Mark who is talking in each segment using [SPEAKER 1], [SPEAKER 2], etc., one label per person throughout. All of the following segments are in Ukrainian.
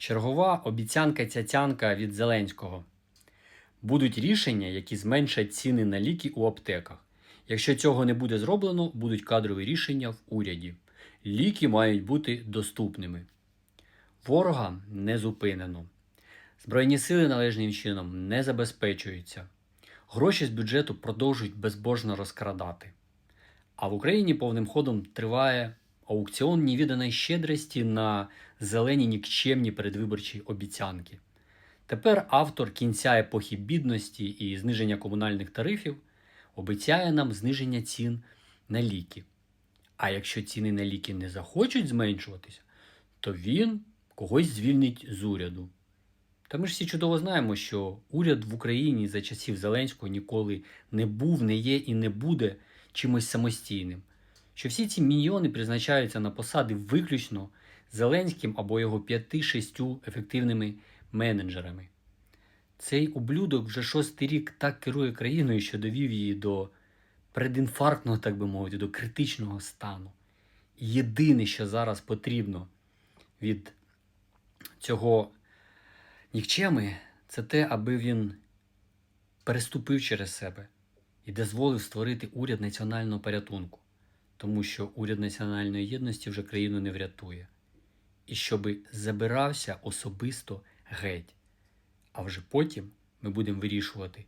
[SPEAKER 1] Чергова обіцянка цяцянка від Зеленського. Будуть рішення, які зменшать ціни на ліки у аптеках. Якщо цього не буде зроблено, будуть кадрові рішення в уряді. Ліки мають бути доступними. Ворога не зупинено. Збройні сили належним чином не забезпечуються. Гроші з бюджету продовжують безбожно розкрадати. А в Україні повним ходом триває аукціон невіданої щедрості на зелені нікчемні передвиборчі обіцянки. Тепер автор кінця епохи бідності і зниження комунальних тарифів обіцяє нам зниження цін на ліки. А якщо ціни на ліки не захочуть зменшуватися, то він когось звільнить з уряду. Та ми ж всі чудово знаємо, що уряд в Україні за часів Зеленського ніколи не був, не є і не буде чимось самостійним. Що всі ці мільйони призначаються на посади виключно Зеленським або його п'яти-шестю ефективними менеджерами. Цей ублюдок вже шостий рік так керує країною, що довів її до предінфарктного, так би мовити, до критичного стану. Єдине, що зараз потрібно від цього нікчеми, це те, аби він переступив через себе і дозволив створити уряд національного порятунку, тому що уряд національної єдності вже країну не врятує. І щоби забирався особисто геть. А вже потім ми будемо вирішувати,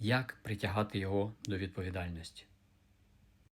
[SPEAKER 1] як притягати його до відповідальності.